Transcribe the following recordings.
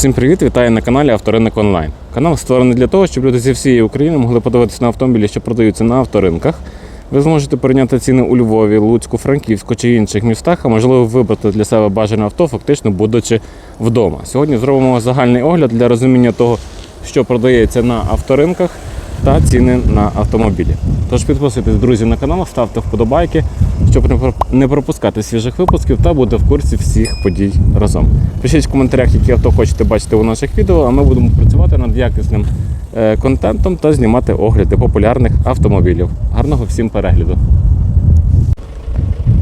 Всім привіт! Вітаю на каналі Авторинок Онлайн. Канал створений для того, щоб люди зі всієї України могли подивитися на автомобілі, що продаються на авторинках. Ви зможете порівняти ціни у Львові, Луцьку, Франківську чи інших містах, а можливо вибрати для себе бажане авто, фактично будучи вдома. Сьогодні зробимо загальний огляд для розуміння того, що продається на авторинках та ціни на автомобілі. Тож підписуйтесь, друзі, на канал, ставте вподобайки, щоб не пропускати свіжих випусків та бути в курсі всіх подій разом. Пишіть в коментарях, які авто хочете бачити у наших відео, а ми будемо працювати над якісним е, контентом та знімати огляди популярних автомобілів. Гарного всім перегляду.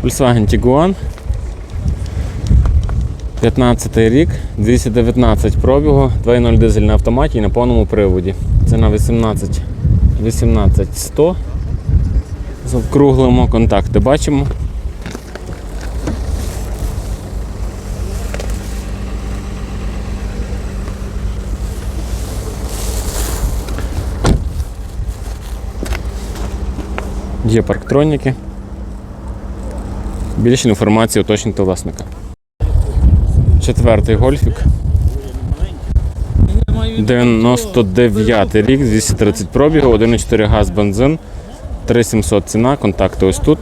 Volkswagen Tiguan. 15 рік, 219 пробігу, 2.0 дизель на автоматі і на повному приводі. Ціна 18 18 100. Завкруглимо контакти бачимо. Є парктроніки. Більше інформації уточнити власника. Четвертий гольфік. 99 рік, 230 пробігу, 1,4 газ бензин, 3700 ціна, контакти ось тут.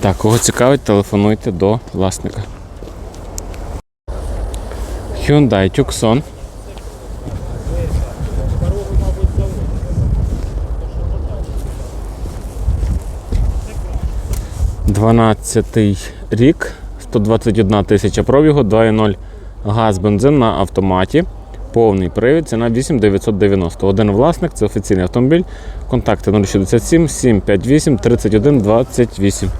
Так, кого цікавить, телефонуйте до власника. Hyundai Tucson. Дванадцятий рік, 121 тисяча пробігу, 2.0 газ бензин на автоматі. Повний привід, ціна 8990. Один власник, це офіційний автомобіль. Контакти 067 758 31 28.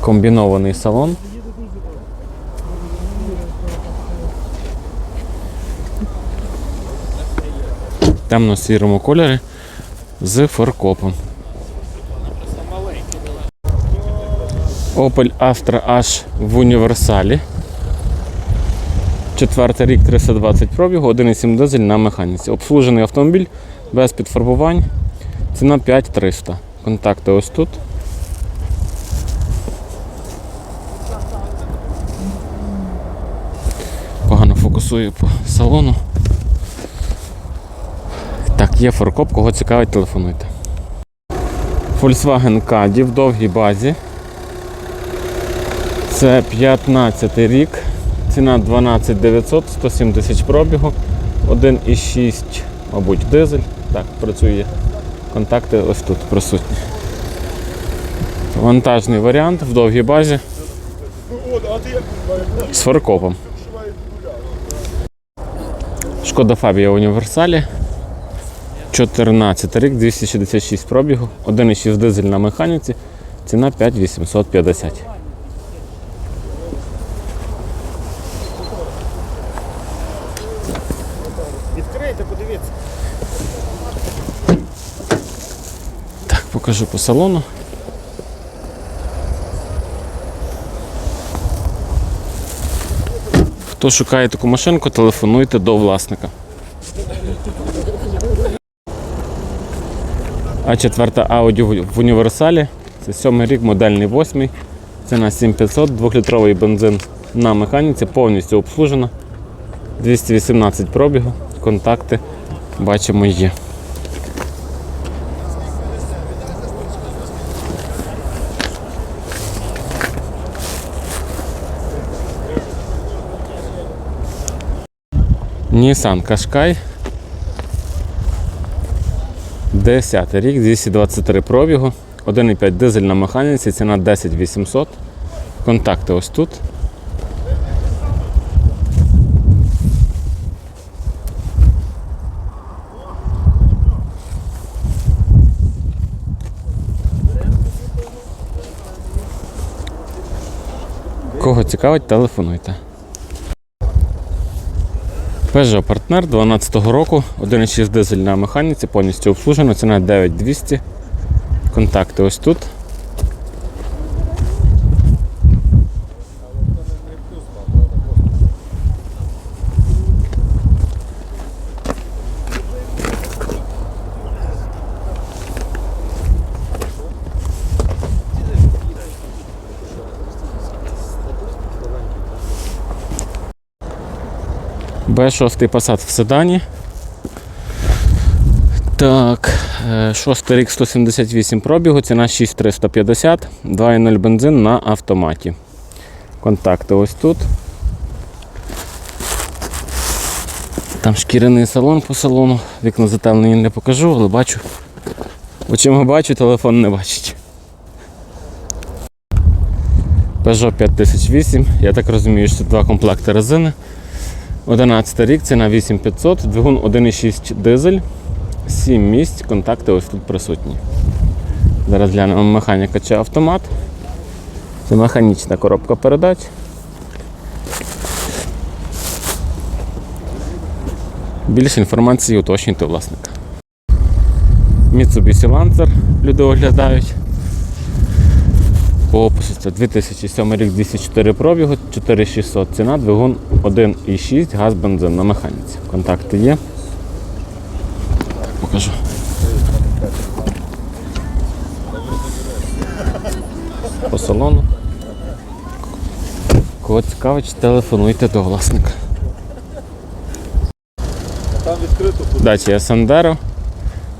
Комбінований салон. Темно-сірому кольорі з фаркопом. Opel Astra H в універсалі. Четвертий рік 320 пробігу, 1,7 дизель на механіці. Обслужений автомобіль без підфарбувань. Ціна 5300. Контакти ось тут. Погано фокусую по салону. Є форкоп, кого цікавить, телефонуйте. Volkswagen Caddy в довгій базі. Це 15 рік. Ціна 12 900, 107 тисяч пробігу, 1,6, мабуть, дизель. Так, працює. Контакти ось тут присутні. Вантажний варіант в довгій базі. З фаркопом. Шкода Фабія універсалі. 14 рік, 266 пробігу, 1,6 дизель на механіці, ціна 5850. Відкрийте, подивіться. Так, покажу по салону. Хто шукає таку машинку, телефонуйте до власника. А четверта Audi в- універсалі. Це сьомий рік, модельний восьмий. Ціна 7500, 2-літровий бензин на механіці, повністю обслужена. 218 пробігу, контакти бачимо є. Nissan Qashqai. 10 рік, 223 пробігу, 1,5 дизель на механіці, ціна 10 800. Контакти ось тут. Кого цікавить, телефонуйте. Peugeot Partner 12 року, 1,6 дизель на механіці, повністю обслужено, ціна 9200. Контакти ось тут. Б6 Passat в седані. Так, е, шостий рік 178 пробігу, ціна 6350, 2.0 бензин на автоматі. Контакти ось тут. Там шкіряний салон по салону. Вікна затемнені не покажу, але бачу. Очима бачу, телефон не бачить. Peugeot 5008. Я так розумію, що це два комплекти резини. 11 рік, ціна 8500, двигун 1,6 дизель, 7 місць, контакти ось тут присутні. Зараз глянемо механіка чи автомат. Це механічна коробка передач. Більше інформації уточнюйте власника. Mitsubishi Lancer люди оглядають. По опису це 2007 рік 204 пробігу, 4600 ціна, двигун 1,6, газ, бензин на механіці. Контакти є. Покажу. По салону. Кого цікавить, телефонуйте до власника. Там відкрито Дача Сандеро.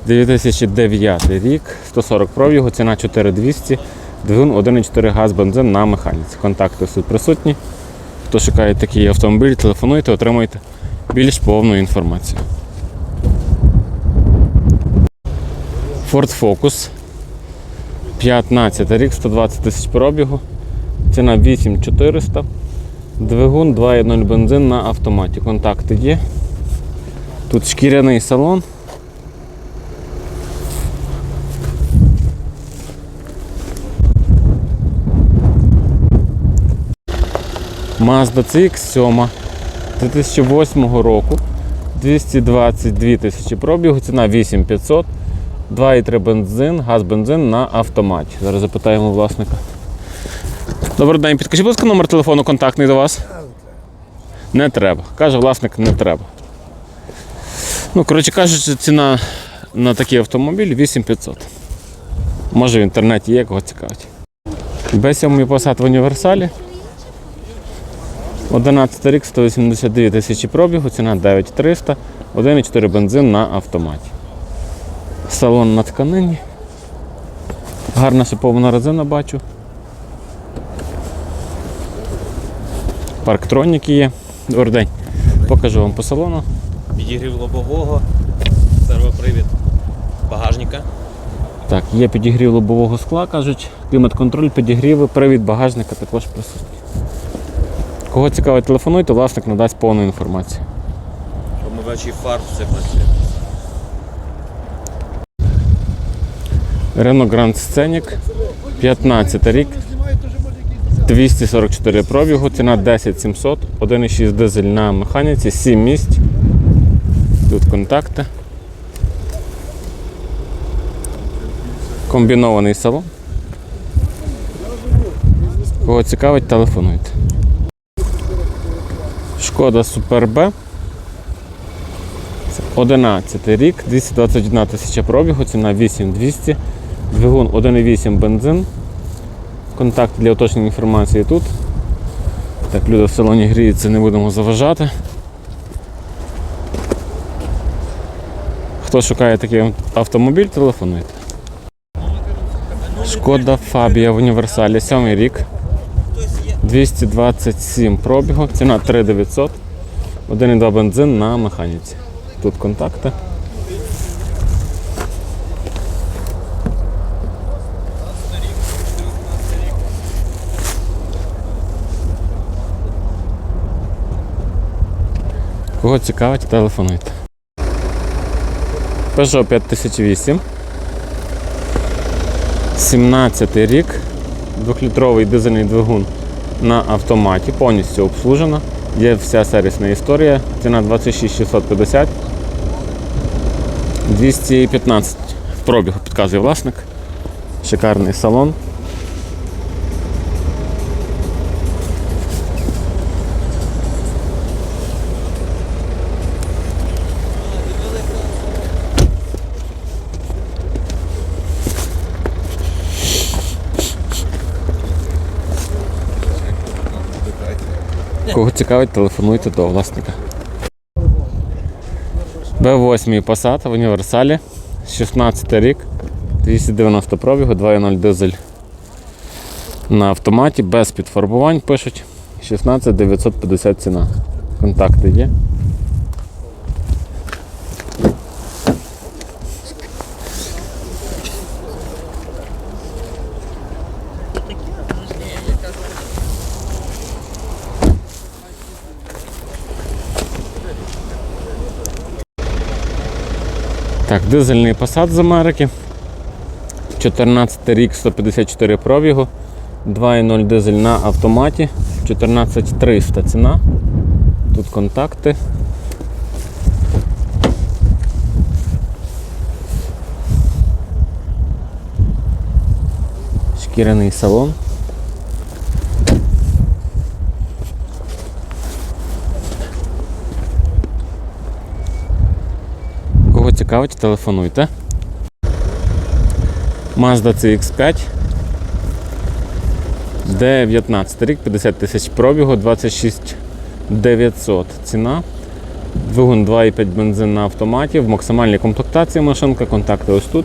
2009 рік, 140 пробігу, ціна 4200, двигун 1,4 газ, бензин на механіці. Контакти тут присутні. Хто шукає такий автомобіль, телефонуйте, отримуйте більш повну інформацію. Ford Focus. 15 рік, 120 тисяч пробігу. Ціна 8400. Двигун 2,0 бензин на автоматі. Контакти є. Тут шкіряний салон. Mazda CX-7 2008 року. 222 тисячі пробігу, ціна 8500, 2,3 бензин, газ бензин на автоматі. Зараз запитаємо власника. Добрий день, підкажіть, будь ласка, номер телефону контактний до вас? Не треба. Каже власник, не треба. Ну, коротше кажучи, ціна на такий автомобіль 8500. Може в інтернеті є, кого цікавить. Б7 Passat в універсалі. 11 рік, 182 тисячі пробігу, ціна 9300, 1,4 бензин на автоматі. Салон на тканині. Гарна шипована резина бачу. Парктроніки є. Добрий день. Покажу вам по салону. Підігрів лобового, сервопривід багажника. Так, є підігрів лобового скла, кажуть, клімат-контроль, підігріви, привід багажника також присутній. Кого цікавить, телефонуйте, власник надасть повну інформацію. Промивачий фар, все працює. Renault Grand Scenic, 15 рік, 244 пробігу, ціна 10 700, 1,6 дизель на механіці, 7 місць. Тут контакти. Комбінований салон. Кого цікавить, телефонуйте. Шкода B. Це 11 рік, 221 тисяча пробігу, ціна 8200, двигун 1,8 бензин. Контакт для уточнення інформації тут. Так, люди в салоні гріються, не будемо заважати. Хто шукає такий автомобіль, телефонуйте. Шкода Фабія в універсалі, 7 рік. 227 пробігу, ціна 3900, 1,2 бензин на механіці. Тут контакти. Кого цікавить, телефонуйте. Peugeot 5008. 17 рік. Двохлітровий дизельний двигун на автоматі, повністю обслужена. Є вся сервісна історія. Ціна 26 650. 215 пробігу підказує власник. Шикарний салон. Кого цікавить, телефонуйте до власника. Б8 Passat в універсалі. 16 рік. 290 пробігу, 2.0 дизель на автоматі, без підфарбувань пишуть. 16 950 ціна. Контакти є. Так, дизельний Passat з Америки. 14 рік, 154 пробігу. 2.0 дизель на автоматі. 14300 ціна. Тут контакти. Шкіряний салон. Кого цікавить, телефонуйте. Mazda CX5. 19 рік, 50 тисяч пробігу, 26 900 ціна. Двигун 2,5 бензин на автоматі. В максимальній комплектації машинка, контакти ось тут.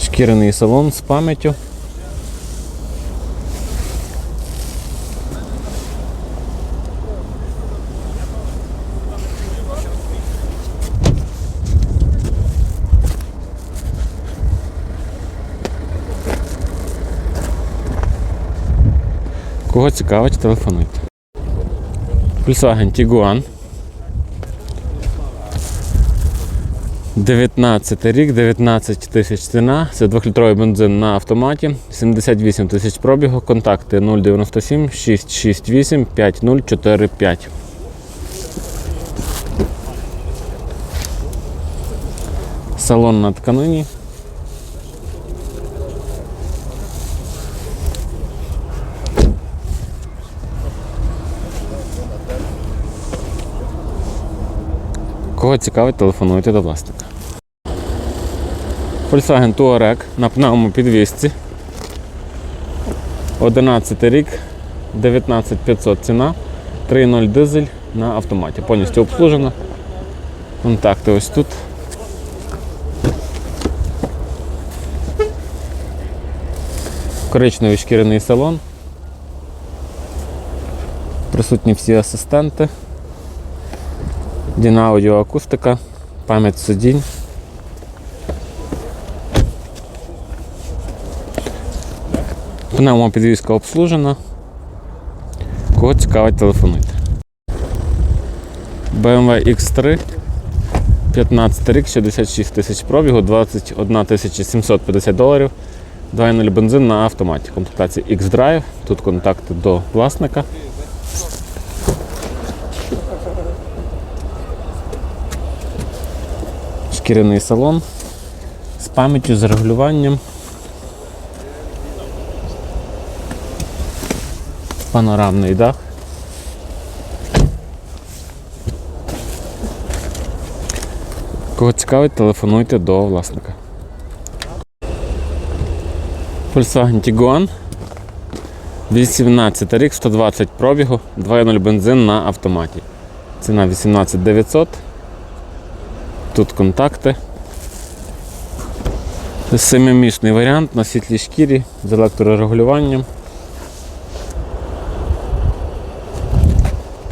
Шкіряний салон з пам'яттю. Кого цікавить, телефонуйте. Volkswagen Tiguan. 19 рік, 19 тисяч ціна. Це 2-літровий бензин на автоматі. 78 тисяч пробігу. Контакти 097 668 5045. Салон на тканині. Кого цікавить, телефонуйте до власника. Volkswagen Touareg на пневмопідвісці. 11 рік, 19500 ціна, 3.0 дизель на автоматі. Повністю обслужена. Контакти ось тут. Коричневий шкіряний салон. Присутні всі асистенти. Діна аудіоакустика, пам'ять сидінь. Пневмопідвізка обслужена. Кого цікавить, телефонуйте. BMW X3 15 рік, 66 тисяч пробігу, 21 тисяча 750 доларів. 2.0 бензин на автоматі. Комплектація X-Drive. Тут контакти до власника. Шкіряний салон з пам'яттю, з регулюванням. Панорамний дах. Кого цікавить, телефонуйте до власника. Volkswagen Tiguan. 18 рік, 120 пробігу, 2.0 бензин на автоматі. Ціна 18 900. Тут контакти. Семимісний варіант на світлій шкірі з електрорегулюванням.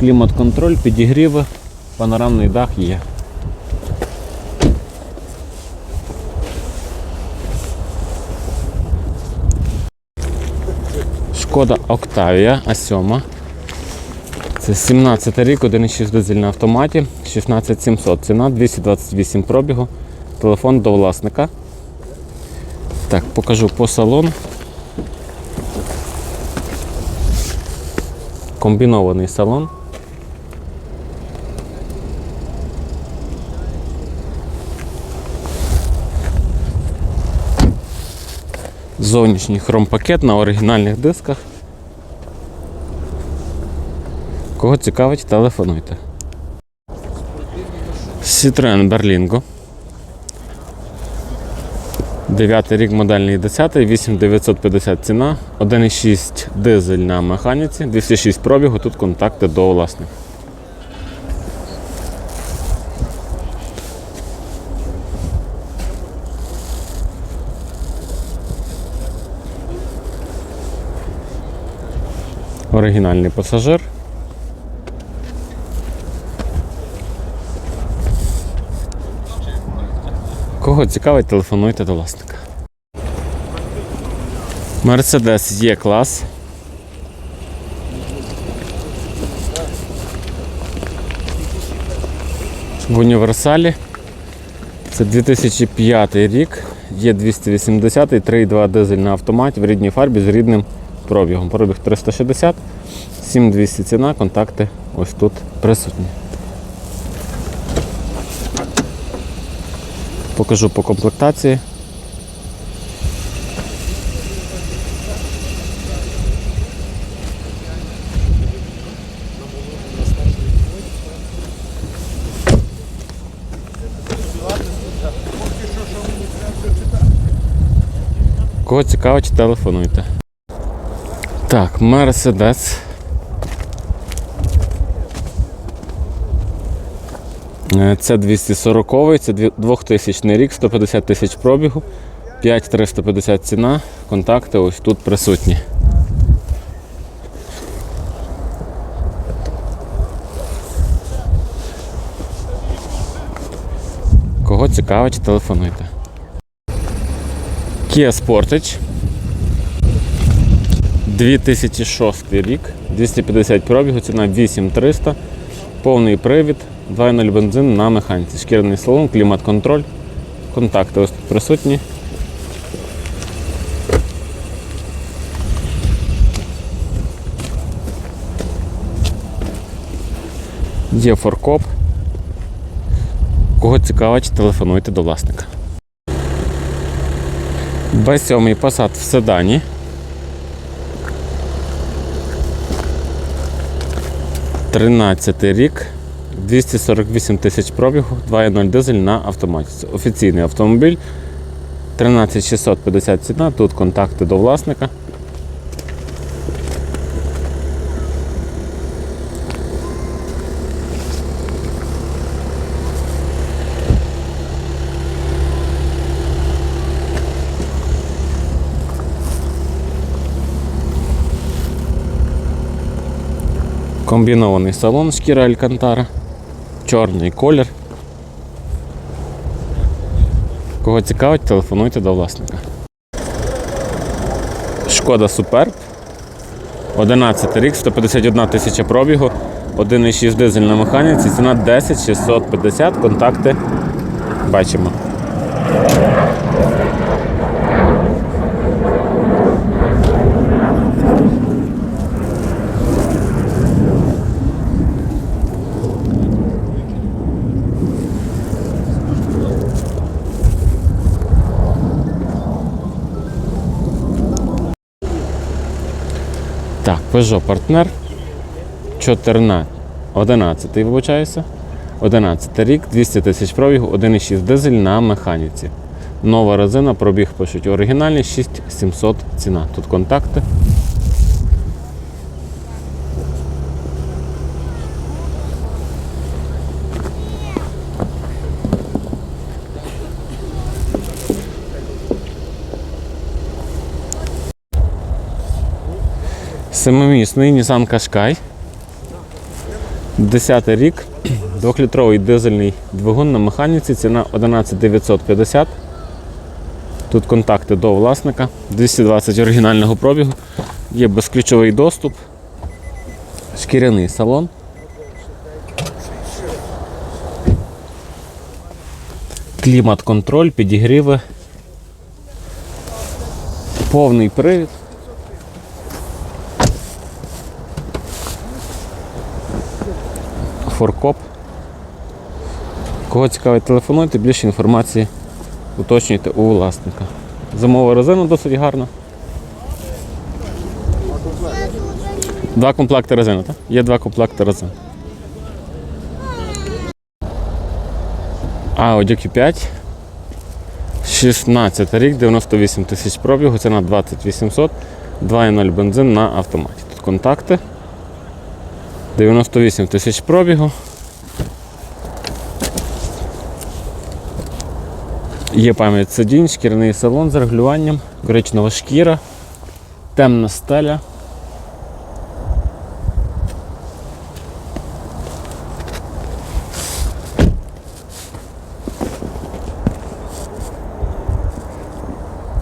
Клімат-контроль, підігріви, панорамний дах є. Шкода Octavia А7. Це 17 рік, 1,6 дизель на автоматі, 16700 ціна, 228 пробігу. Телефон до власника. Так, покажу по салону. Комбінований салон. Зовнішній хромпакет на оригінальних дисках. Кого цікавить, телефонуйте. Citroen Berlingo. Дев'ятий рік модельний 10, 8950 ціна, 1,6 дизель на механіці, 206 пробігу, тут контакти до власника. Оригінальний пасажир. Кого цікавить, телефонуйте до власника. Мерседес є клас. В універсалі. Це 2005 рік. Є 280 3,2 дизель на автоматі в рідній фарбі з рідним пробігом. Пробіг 360, 7200 ціна, контакти ось тут присутні. Покажу по комплектації. Кого цікавить, телефонуйте. Так, Мерседес. Це 240 це 2000 рік, 150 тисяч пробігу, 5350 ціна, контакти ось тут присутні. Кого цікавить, телефонуйте. Kia Sportage. 2006 рік, 250 пробігу, ціна 8300, повний привід, 2.0 бензин на механіці, шкіряний салон, клімат-контроль, контакти ось тут присутні. Є форкоп. Кого цікавить, телефонуйте до власника. Б7 Passat в седані. Тринадцятий рік, 248 тисяч пробігу, 2.0 дизель на автоматі. Офіційний автомобіль. 13650 ціна, тут контакти до власника. Комбінований салон шкіра Алькантара. Чорний колір. Кого цікавить, телефонуйте до власника. Шкода Суперб. 11 рік, 151 тисяча пробігу, 1,6 дизель на механіці, ціна 10 650, контакти бачимо. Peugeot партнер 14, 11 вибачаюся. 11 рік, 200 тисяч пробігу, 1,6 дизель на механіці. Нова резина, пробіг пишуть оригінальний, 6700 ціна. Тут контакти. Семимісний Nissan Qashqai. 10 рік, 2-літровий дизельний двигун на механіці, ціна 11950. Тут контакти до власника, 220 оригінального пробігу, є безключовий доступ, шкіряний салон. Клімат-контроль, підігріви, повний привід. Форкоп. Кого цікавить, телефонуйте, більше інформації уточнюйте у власника. Зимова резина досить гарна. Два комплекти резини, так? Є два комплекти резин. Audi Q5. 16 рік, 98 тисяч пробігу, ціна 2800, 2,0 бензин на автоматі. Тут контакти. 98 тисяч пробігу. Є пам'ять сидінь, шкіряний салон з регулюванням, коричнева шкіра, темна стеля.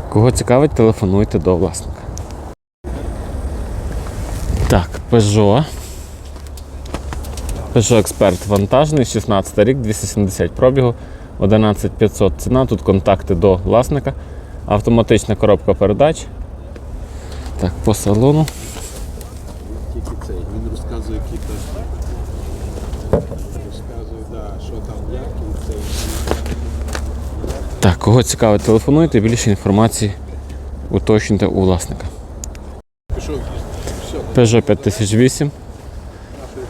Кого цікавить, телефонуйте до власника. Так, Peugeot. Peugeot Expert вантажний, 16 рік, 270 пробігу, 11500 ціна. Тут контакти до власника, автоматична коробка передач. Так, по салону. Тільки цей. Він розказує, які теж. Розказує, да, що там, як і цей. Так, кого цікавить, телефонуйте, більше інформації уточнюйте у власника. Peugeot 5008.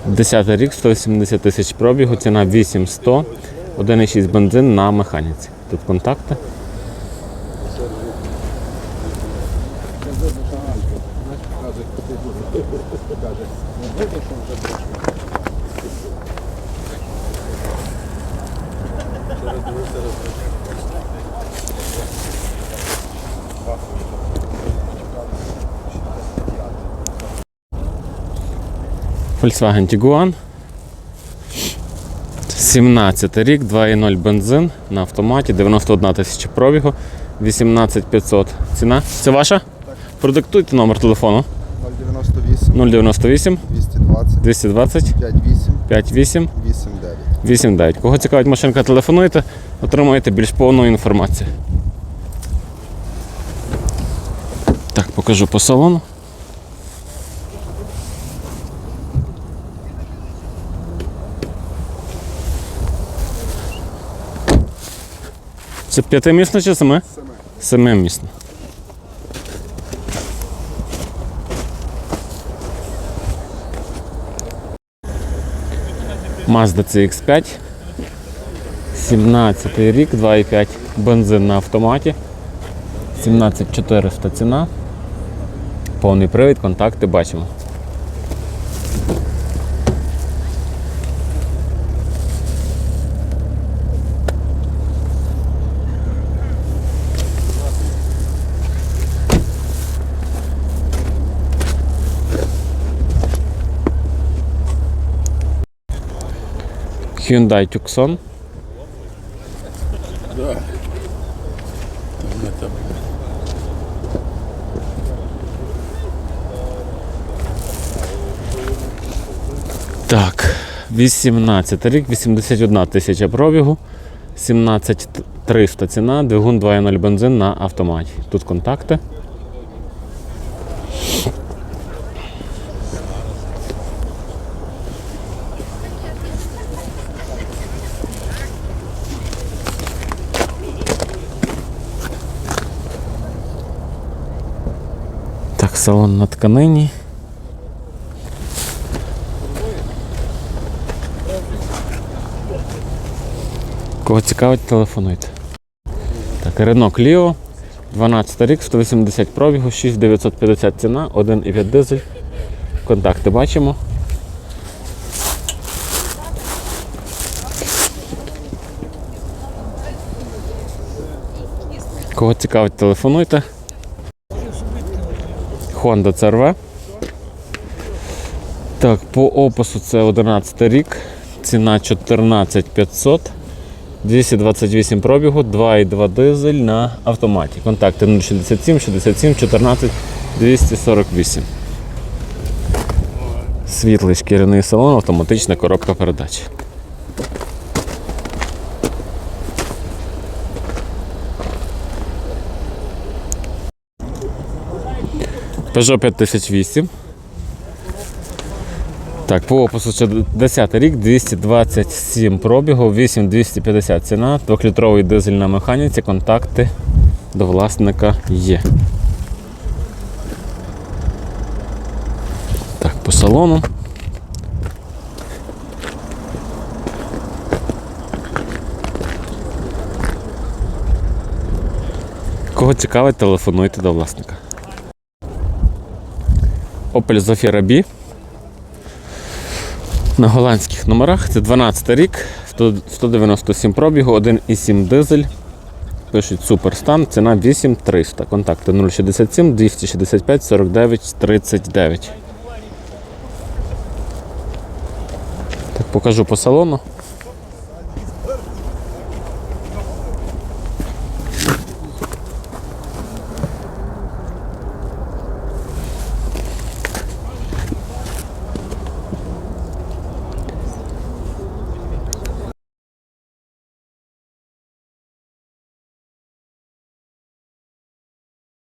10 рік, 180 тисяч пробігу, ціна 8100, 1,6 бензин на механіці. Тут контакти. Volkswagen Tiguan. 17 рік, 2,0 бензин на автоматі, 91 тисяча пробігу, 18500 ціна. Це ваша? Продиктуйте номер телефону 098 098 220 220 58 58 89. 89. Кого цікавить машинка, телефонуйте, отримаєте більш повну інформацію. Так, покажу по салону. Це п'ятимісна чи семи? Семимісна. Mazda CX5. 17 рік, 2,5 бензин на автоматі. 17400 ціна. Повний привід, контакти бачимо. Hyundai Tucson. Так, 18 рік, 81 тисяча пробігу, 17300 ціна, двигун 2.0 бензин на автоматі. Тут контакти. Салон на тканині. Кого цікавить, телефонуйте. Так, Renault Clio, 12 рік, 180 пробігу, 6950 ціна, 1,5 дизель. Контакти бачимо. Кого цікавить, телефонуйте. Honda CRV. Так, по опису це 11 рік. Ціна 14500. 228 пробігу, 2,2 дизель на автоматі. Контакти 067 67 14 248. Світлий шкіряний салон, автоматична коробка передач. Peugeot 5008. Так, по опису ще 10 рік, 227 пробігу, 8250 ціна, 2-літровий дизель на механіці, контакти до власника є. Так, по салону. Кого цікавить, телефонуйте до власника. Opel Zafira B. На голландських номерах. Це 12 рік, 197 пробігу, 1,7 дизель. Пишуть суперстан, ціна 8300. Контакти 067 265 49 39. Так, покажу по салону.